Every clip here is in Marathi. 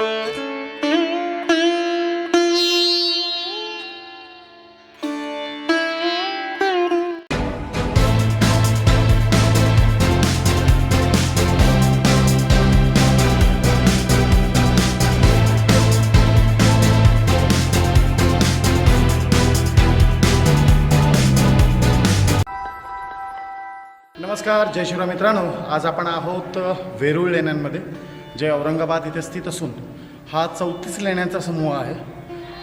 नमस्कार जय शिवराम मित्रांनो. आज आपण आहोत वेरूळ लेण्यांमध्ये. जे औरंगाबाद इथे स्थित असून हा चौतीस लेण्यांचा समूह आहे.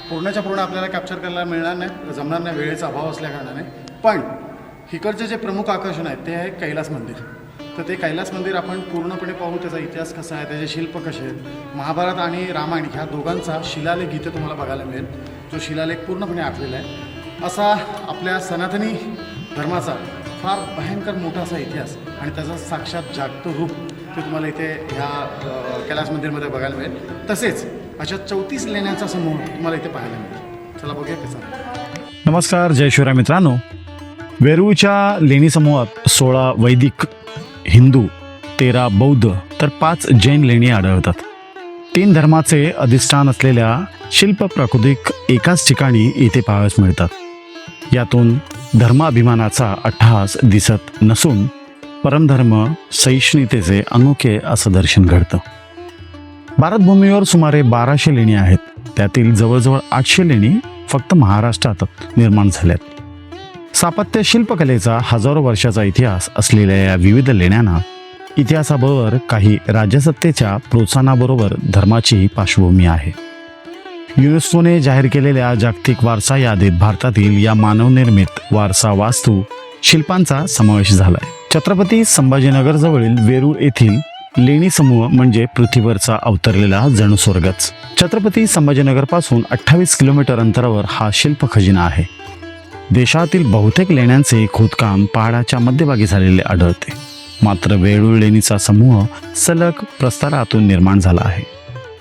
पूर्णच्या पूर्ण आपल्याला कॅप्चर करायला मिळणार नाही जमणार नाही वेळेचा अभाव असल्याकारणाने पण इकडचे जे प्रमुख आकर्षण आहेत ते आहे कैलास मंदिर. तर ते कैलास मंदिर आपण पूर्णपणे पाहू त्याचा इतिहास कसा आहे त्याचे शिल्प कसे आहेत महाभारत आणि रामायण ह्या दोघांचा शिलालेख इथे तुम्हाला बघायला मिळेल. जो शिलालेख पूर्णपणे आखलेला आहे. असा आपल्या सनातनी धर्माचा फार भयंकर मोठा असा इतिहास आणि त्याचा साक्षात जागतं रूप ते तुम्हाला इथे ह्या कैलास मंदिरमध्ये बघायला मिळेल. तसेच अशा चौतीस लेण्यांचा समूह तुम्हाला इथे पाहायला मिळेल. चला बघूया कसा नमस्कार जय शिवराय मित्रांनो. वेरूळच्या लेणी समूहात सोळा वैदिक हिंदू तेरा बौद्ध तर पाच जैन लेणी आढळतात. तीन धर्माचे अधिष्ठान असलेल्या शिल्प प्राकृतिक एकाच ठिकाणी इथे पाहावयास मिळतात. यातून धर्माभिमानाचा अट्टहास दिसत नसून परमधर्म सहिष्णुतेचे अनोखे असं दर्शन घडतं. भारतभूमीवर सुमारे बाराशे लेणी आहेत. त्यातील जवळजवळ आठशे लेणी फक्त महाराष्ट्रात निर्माण झाल्यात. स्थापत्य शिल्पकलेचा हजारो वर्षाचा इतिहास असलेल्या या विविध लेण्यांना इतिहासाबरोबर काही राज्यसत्तेच्या प्रोत्साहनाबरोबर धर्माचीही पार्श्वभूमी आहे. युनेस्कोने जाहीर केलेल्या जागतिक वारसा यादीत भारतातील या मानवनिर्मित वारसा वास्तू शिल्पांचा समावेश झाला आहे छत्रपती संभाजीनगरजवळील वेरूळ येथील लेणी समूह म्हणजे पृथ्वीवरचा अवतरलेला जणू स्वर्गच. छत्रपती संभाजीनगरपासून अठ्ठावीस किलोमीटर अंतरावर हा शिल्प खजिना आहे. देशातील बहुतेक लेण्यांचे खोदकाम पहाडाच्या मध्यभागी झालेले आढळते. मात्र वेरूळ लेणीचा समूह सलग प्रस्तारातून निर्माण झाला आहे.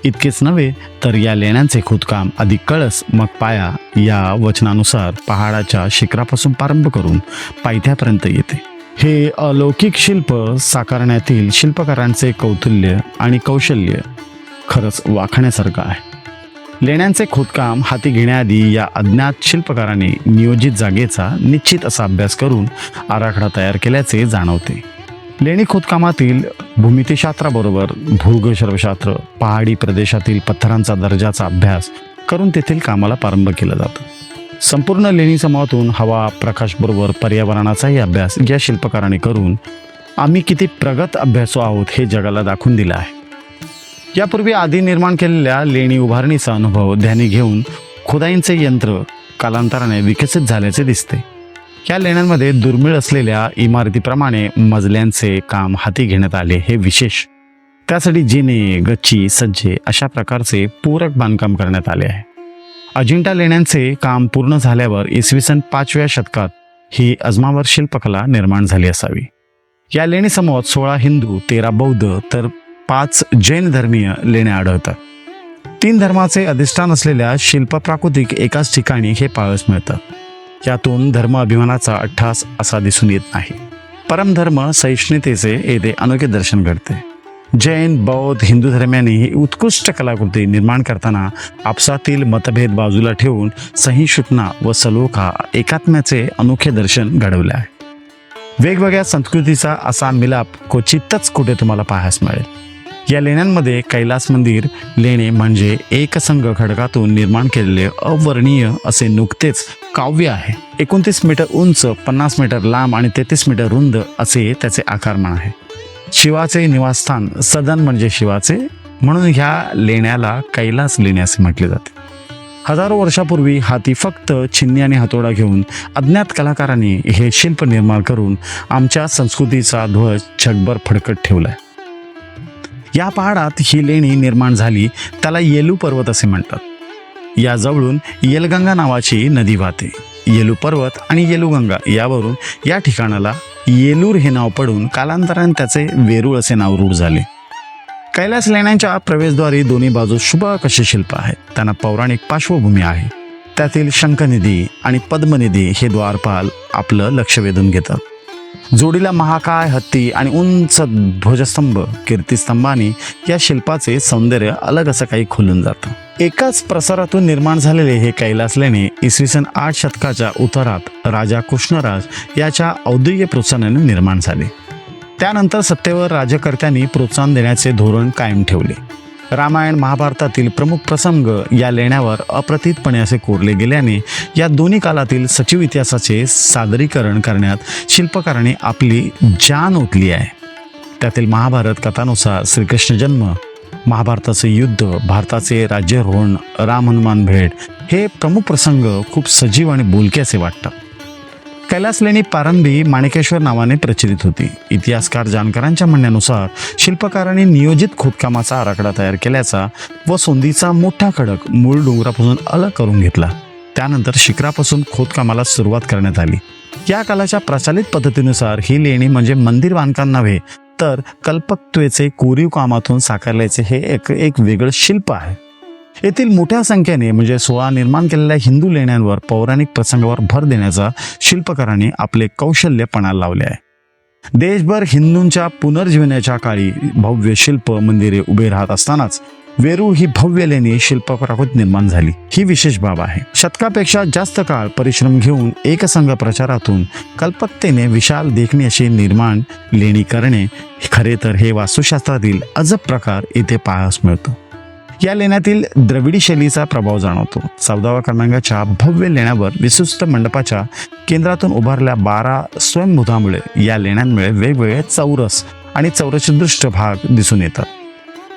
इतकेच नव्हे तर या लेण्यांचे खोदकाम अधिक कळस मग पाया या वचनानुसार पहाडाच्या शिखरापासून प्रारंभ करून पायथ्यापर्यंत येते. हे अलौकिक शिल्प साकारण्यातील शिल्पकारांचे कौतुल्य आणि कौशल्य खरंच वाखण्यासारखं आहे. लेण्यांचे खोदकाम हाती घेण्याआधी या अज्ञात शिल्पकाराने नियोजित जागेचा निश्चित असा अभ्यास करून आराखडा तयार केल्याचे जाणवते. लेणी खोदकामातील भूमितीशास्त्राबरोबर भूगर्भशास्त्र पहाडी प्रदेशातील पत्थरांचा दर्जाचा अभ्यास करून तेथील कामाला प्रारंभ केला जातो. संपूर्ण लेणी समूहातून हवा प्रकाशबरोबर पर्यावरणाचाही अभ्यास या शिल्पकाराने करून आम्ही किती प्रगत अभ्यासू आहोत हे जगाला दाखवून दिलं आहे. यापूर्वी आधी निर्माण केलेल्या लेणी उभारणीचा अनुभव ध्यानी घेऊन खुदाईंचे यंत्र कालांतराने विकसित झाल्याचे दिसते. या लेण्यांमध्ये दुर्मिळ असलेल्या इमारतीप्रमाणे मजल्यांचे काम हाती घेण्यात आले हे विशेष. त्यासाठी जिने गच्ची सज्जे अशा प्रकारचे पूरक बांधकाम करण्यात आले आहे. अजिंठा लेण्यांचे काम पूर्ण झाल्यावर इसवी सन पाचव्या शतकात ही अजमावर शिल्पकला निर्माण झाली असावी. या लेणीसमोर सोळा हिंदू तेरा बौद्ध तर पाच जैन धर्मीय लेण्या आढळतात. तीन धर्माचे अधिष्ठान असलेल्या शिल्प प्राकृतिक एकाच ठिकाणी हे पाळस मिळतात यातून धर्म अभिमानाचा अठ्ठास असा दिसून येत नाही. परमधर्म सहिष्णुतेचे येथे अनोखे दर्शन घडते. जैन बौद्ध हिंदू धर्म्याने ही उत्कृष्ट कलाकृती निर्माण करताना आपसातील मतभेद बाजूला ठेवून सहिष्णुता व सलोखा एकात्म्याचे अनोखे दर्शन घडवले आहे. वेगवेगळ्या संस्कृतीचा असा मिलाप क्वचितच कुठे तुम्हाला पाहायस मिळेल. या लेण्यांमध्ये कैलास मंदिर लेणे म्हणजे एकसंघ खडकातून निर्माण केलेले अवर्णीय असे नुकतेच काव्य आहे. एकोणतीस मीटर उंच पन्नास मीटर लांब आणि तेहतीस मीटर रुंद असे त्याचे आकारमान आहे. शिवाचे निवासस्थान सदन म्हणजे शिवाचे. म्हणून ह्या लेण्याला कैलास लेणे असे म्हटले जाते. हजारो वर्षापूर्वी हाती फक्त छिन्नी आणि हातोडा घेऊन अज्ञात कलाकारांनी हे शिल्प निर्माण करून आमच्या संस्कृतीचा ध्वज जगभर फडकत ठेवलाय. या पहाडात ही लेणी निर्माण झाली त्याला येलू पर्वत असे म्हणतात. याजवळून येलगंगा नावाची नदी वाहते. येलू पर्वत आणि येलुगंगा यावरून या ठिकाणाला येलूर हे नाव पडून कालांतराने त्याचे वेरूळ असे नाव रूढ झाले. कैलास लेण्यांच्या प्रवेशद्वारी दोन्ही बाजू शुभक अशी शिल्प आहेत. त्यांना पौराणिक पार्श्वभूमी आहे. त्यातील शंखनिधी आणि पद्मनिधी हे द्वारपाल आपलं लक्ष वेधून घेतात. जोडीला महाकाय हत्ती आणि उंच ध्वजस्तंभ कीर्तिस्तंभानी या शिल्पाचे सौंदर्य अलग असं काही खुलून जातं. एकाच प्रसारातून निर्माण झालेले हे कैलास लेणे इसवी सन आठ शतकाच्या उतारात राजा कृष्णराज याच्या औद्योगिक प्रोत्साहनाने निर्माण झाले. त्यानंतर सत्तेवर राज्यकर्त्यांनी प्रोत्साहन देण्याचे धोरण कायम ठेवले. रामायण महाभारतातील प्रमुख प्रसंग या लेण्यावर अप्रतितपणे असे कोरले गेल्याने या दोन्ही कालातील सचिव इतिहासाचे सादरीकरण करण्यात शिल्पकाराने आपली जान ओतली आहे. त्यातील महाभारत कथानुसार श्रीकृष्ण जन्म महाभारताचे युद्ध भारताचे राज्यरोहण राम हनुमान भेट हे प्रमुख प्रसंग खूप सजीव आणि बोलके असे वाटतात. कैलास लेणी पारंबी माणिकेश्वर नावाने प्रचलित होती. इतिहासकार जानकरांच्या म्हणण्यानुसार शिल्पकारांनी नियोजित खोदकामाचा आराखडा तयार केल्याचा व सोंदीचा मोठा खडक मूळ डोंगरापासून अलग करून घेतला. त्यानंतर शिखरापासून खोदकामाला सुरुवात करण्यात आली. या कालाच्या प्रचलित पद्धतीनुसार ही लेणी म्हणजे मंदिर बांधकाम नव्हे तर कल्पकत्वेचे कोरीव कामातून साकारल्याचे हे एक एक वेगळं शिल्प आहे. येथील मोठ्या संख्येने म्हणजे सोळा निर्माण केलेल्या हिंदू लेण्यांवर पौराणिक प्रसंगावर भर देण्याचा शिल्पकारांनी आपले कौशल्य पणाला लावले आहे. देशभर हिंदूंच्या पुनर्जीवनाच्या काळी भव्य शिल्प मंदिरे उभे राहत असतानाच वेरू ही भव्य लेणी शिल्पप्राकृत निर्माण झाली. ही विशेष बाब आहे. शतकापेक्षा जास्त काळ परिश्रम घेऊन एकसंघ प्रचारातून कल्पकतेने विशाल देखणी अशी निर्माण लेणी करणे खरे तर हे वास्तुशास्त्रातील अजब प्रकार इथे पाहास मिळतो. या लेण्यातील द्रविडी शैलीचा प्रभाव जाणवतो. चौदाव्या क्रमांकाच्या भव्य लेण्यावर विशिष्ट मंडपाच्या केंद्रातून उभारल्या बारा स्वयंभूतामुळे या लेण्यांमुळे वेगवेगळे चौरस आणि चौरसदृष्ट भाग दिसून येतात.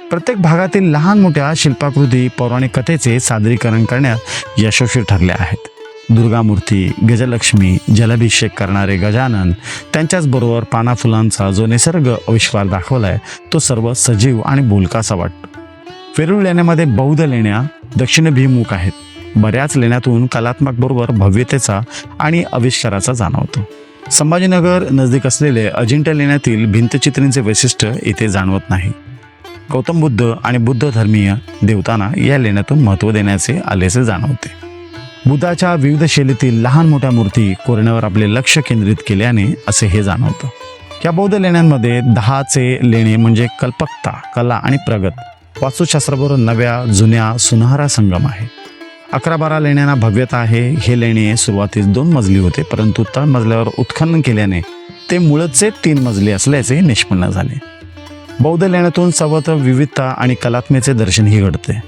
प्रत्येक भागातील लहान मोठ्या शिल्पाकृती पौराणिक कथेचे सादरीकरण करण्यात यशस्वी ठरले आहेत. दुर्गामूर्ती गजलक्ष्मी जलाभिषेक करणारे गजानन त्यांच्याचबरोबर पाना फुलांचा जो निसर्ग आविष्कार दाखवलाय तो सर्व सजीव आणि बोलकासा वाटतो. वेरूळ लेण्यामध्ये बौद्ध लेण्या दक्षिणभिमुख आहेत. बऱ्याच लेण्यातून कलात्मक बरोबर भव्यतेचा आणि आविष्काराचा जाणवतो. संभाजीनगर नजदीक असलेले अजिंठा लेण्यातील भिंतचित्रींचे वैशिष्ट्य इथे जाणवत नाही. गौतम बुद्ध आणि बुद्ध धर्मीय देवतांना या लेण्यातून महत्त्व देण्याचे आल्याचे जाणवते. बुद्धाच्या विविध शैलीतील लहान मोठ्या मूर्ती कोरण्यावर आपले लक्ष केंद्रित केल्याने असे हे जाणवतं. या बौद्ध लेण्यांमध्ये दहाचे लेणे म्हणजे कल्पकता कला आणि प्रगत वास्तुशास्त्राबरोबर नव्या जुन्या सुनहरा संगम आहे. अकरा बारा लेण्यांना भव्यता आहे. हे लेणे सुरुवातीस दोन मजली होते परंतु तळमजल्यावर उत्खनन केल्याने ते मुळचे तीन मजली असल्याचे निष्पन्न झाले. बौद्ध लेण्यातून सर्वत्र विविधता आणि कलात्मेचे दर्शनही घडते.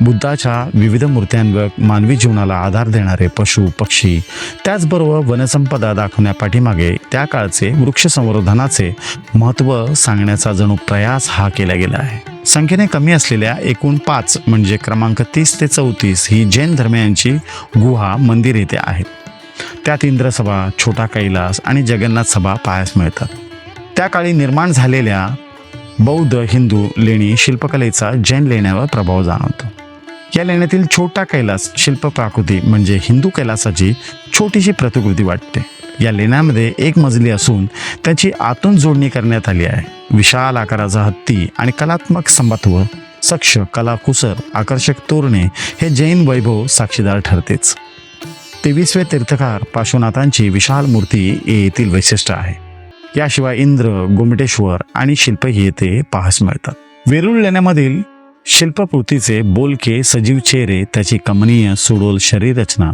बुद्धाच्या विविध मूर्त्यांवर मानवी जीवनाला आधार देणारे पशु पक्षी त्याचबरोबर वनसंपदा दाखवण्यापाठीमागे त्या काळचे वृक्ष संवर्धनाचे महत्त्व सांगण्याचा जणू प्रयास हा केला गेला आहे. संख्येने कमी असलेल्या एकूण पाच म्हणजे क्रमांक तीस ते चौतीस ही जैन धर्मियांची गुहा मंदिर येथे आहेत. त्यात इंद्रसभा छोटा कैलास आणि जगन्नाथ सभा पाहायस मिळतात. त्या काळी निर्माण झालेल्या बौद्ध हिंदू लेणी शिल्पकलेचा जैन लेण्यावर प्रभाव जाणवतो. या लेण्यातील छोटा कैलास शिल्प प्राकृती म्हणजे हिंदू कैलासाची छोटीशी प्रतिकृती वाटते. या लेण्यामध्ये एक मजली असून त्याची आतून जोडणी करण्यात आली आहे. विशाल आकाराचा हत्ती आणि कलात्मक संभात्व सक्ष कलाकुसर आकर्षक तोरणे हे जैन वैभव साक्षीदार ठरतेच. तेवीसवे तीर्थकार पार्श्वनाथांची विशाल मूर्ती येथील वैशिष्ट्य आहे. याशिवाय इंद्र गोमटेश्वर आणि शिल्पही येथे पाहास मिळतात. वेरूळ लेण्यामधील शिल्पकृतीचे बोलके सजीव चेहरे त्याची कमनीय सुडोल शरीररचना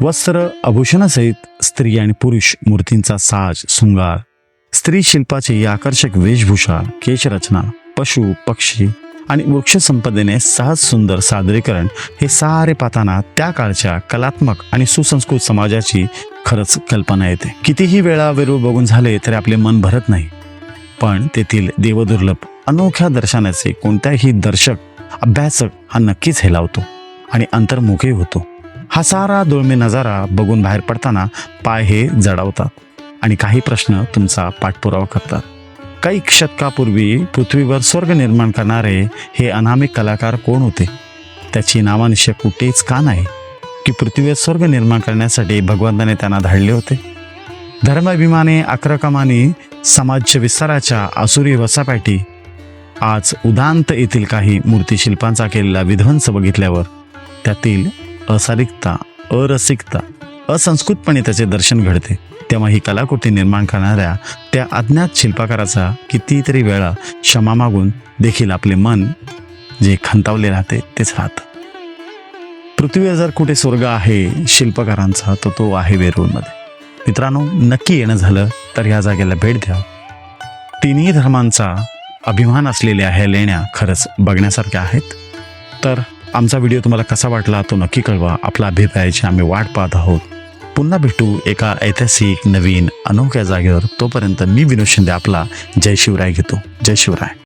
वस्त्र आभूषणासहित स्त्री आणि पुरुष मूर्तींचा साज शृंगार स्त्री शिल्पाची आकर्षक वेशभूषा केशरचना पशु पक्षी आणि वृक्षसंपदेने सहज सुंदर सादरीकरण हे सारे पाहताना त्या काळच्या कलात्मक आणि सुसंस्कृत समाजाची खरंच कल्पना येते. कितीही वेळा वेरूळ बघून झाले तरी आपले मन भरत नाही. पण तेथील देवदुर्लभ अनोख्या दर्शनाचे कोणत्याही दर्शक अभ्यासक हा नक्कीच हेलावतो आणि अंतर्मुखही होतो. हा सारा दुर्मिळ नजारा बघून बाहेर पडताना पाय हे जडावतात आणि काही प्रश्न तुमचा पाठपुरावा करतात. काही शतकापूर्वी पृथ्वीवर स्वर्ग निर्माण करणारे हे अनामिक कलाकार कोण होते? त्याची नावानिशय कुठेच का नाही? की पृथ्वीवर स्वर्ग निर्माण करण्यासाठी भगवंताने त्यांना धाडले होते? धर्माभिमाने आक्रकमाने समाज विस्ताराच्या आसुरी वसापाठी आज उदांत येथील काही मूर्तिशिल्पांचा केलेला विध्वंस बघितल्यावर त्यातील असारिकता अरसिकता असंस्कृतपणे त्याचे दर्शन घडते. तेव्हा ही कलाकृती निर्माण करणाऱ्या त्या अज्ञात शिल्पकाराचा कितीतरी वेळा क्षमा मागून देखील आपले मन जे खंतावले राहते तेच राहतं. पृथ्वीवर जर कुठे स्वर्ग आहे शिल्पकारांचा तर तो आहे वेरूळमध्ये. मित्रांनो नक्की येणं झालं तर ह्या जागेला भेट द्या. तिन्ही धर्मांचा अभिमान असलेल्या ह्या लेण्या खरंच बघण्यासारख्या आहेत. तर आमचा व्हिडिओ तुम्हाला कसा वाटला तो नक्की कळवा. आपला अभिप्रायाची आम्ही वाट पाहत आहोत पुन्हा भेटू एका ऐतिहासिक नवीन अनोख्या जागेवर. तोपर्यंत मी विनोद शिंदे आपला जय शिवराय घेतो. जय शिवराय.